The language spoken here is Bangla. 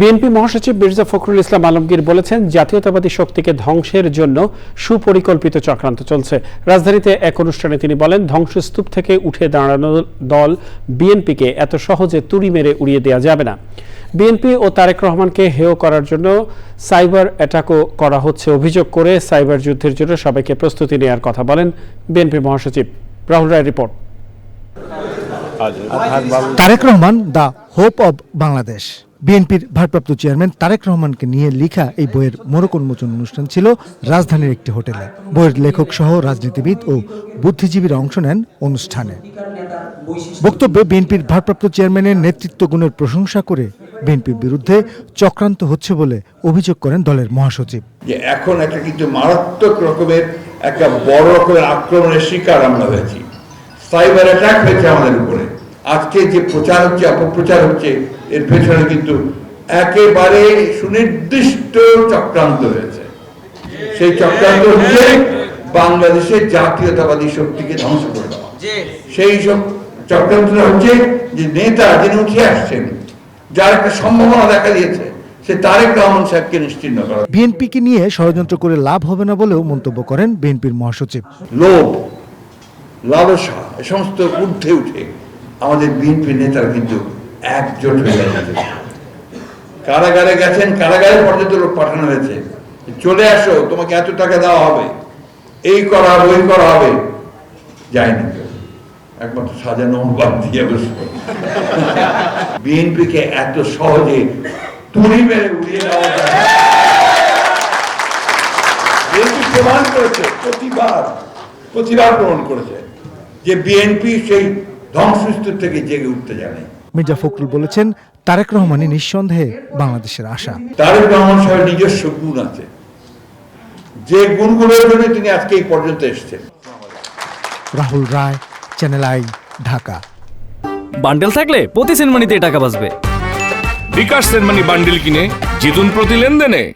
বিএনপি মহাসচিব মির্জা ফখরুল ইসলাম আলমগীর বলেছেন জাতীয়তাবাদী শক্তিকে ধ্বংসের জন্য সুপরিকল্পিত চক্রান্ত চলছে। রাজধানীতে এক অনুষ্ঠানে তিনি বলেন ধ্বংসস্তূপ থেকে উঠে দাঁড়ানো দল বিএনপিকে এত সহজে তুড়ি মেরে উড়িয়ে দেওয়া যাবে না। বিএনপি ও তারেক রহমানকে হেয় করার জন্য সাইবার অ্যাটাকও করা হচ্ছে অভিযোগ করে সাইবার যুদ্ধের জন্য সবাইকে প্রস্তুতি নেওয়ার কথা বলেন বিএনপি মহাসচিব। Rahul Ray report. Tarek Rahman the hope of Bangladesh. বিএনপির ভারপ্রাপ্ত চেয়ারম্যান তারেক রহমানকে নিয়ে লেখা এই বইয়ের মোড়ক উন্মোচন অনুষ্ঠান ছিল রাজধানীর একটি হোটেলে। বইয়ের লেখক সহ রাজনীতিবিদ ও বুদ্ধিজীবীরা অংশ নেন অনুষ্ঠানে। বক্তব্যে বিএনপির ভারপ্রাপ্ত চেয়ারম্যানের নেতৃত্ব গুণের প্রশংসা করে বিএনপির বিরুদ্ধে চক্রান্ত হচ্ছে বলে অভিযোগ করেন দলের মহাসচিব। যে এখন একটা কিন্তু মারাত্মক রকমের একটা বড় রকমের আক্রমণের শিকার আমরা হয়েছি। সাইবার অ্যাটাক হয়েছে আমাদের উপরে। আজকে যে প্রচার হচ্ছে অপপ্রচার হচ্ছে এর পেছনে কিন্তু একেবারে সুনির্দিষ্ট চক্রান্ত হয়েছে। সেই চক্রান্ত হচ্ছে বাংলাদেশের জাতীয়তাবাদী শক্তিকে ধ্বংস করে দেওয়া সেই সব চক্রান্তটা হচ্ছে যে নেতা যিনি উঠে আসছেন যার একটা সম্ভাবনা দেখা দিয়েছে সে তারেক রহমান সাহেবকে নিশ্চিন্ন করা বিএনপিকে নিয়ে ষড়যন্ত্র করে লাভ হবে না বলেও মন্তব্য করেন বিএনপির মহাসচিব। লোভ লালসা এ সমস্ত ঊর্ধ্বে উঠে আমাদের বিএনপি নেতারা কিন্তু একজোট হয়ে গেছে। কারাগারে গেছেন, কারাগারে পর্যন্ত লোক পাঠানো হয়েছে। চলে আসো, তোমাকে এত টাকা দেওয়া হবে। এই করা হবে, ওই করা হবে। যায়নি একমাত্র সাজানো অনুবাদ দিয়ে বসে। বিএনপিকে এত সহজে তুড়ি মেরে উড়িয়ে দেওয়া যায়। প্রমাণ করেছে প্রতিবার প্রতিবার প্রমাণ করেছে যে বিএনপি সেই ধ্বংসস্তূপ থেকে জেগে উঠতে জানে মির্জা ফখরুল বলেছেন তারেক রহমানই নিঃসন্দেহে বাংলাদেশের আশা। তারেক রহমান সাহেবের নিজস্ব গুণ আছে। যে গুণগুলোর জন্য তিনি আজকে এই পর্যন্ত এসেছেন। রাহুল রায় চ্যানেল আই ঢাকা বান্ডেল থাকলে প্রতি সেনমানিতে টাকা বাঁচবে। বিকাশ সেনমানি বান্ডিল কিনে জিতুন প্রতি লেনদেনে।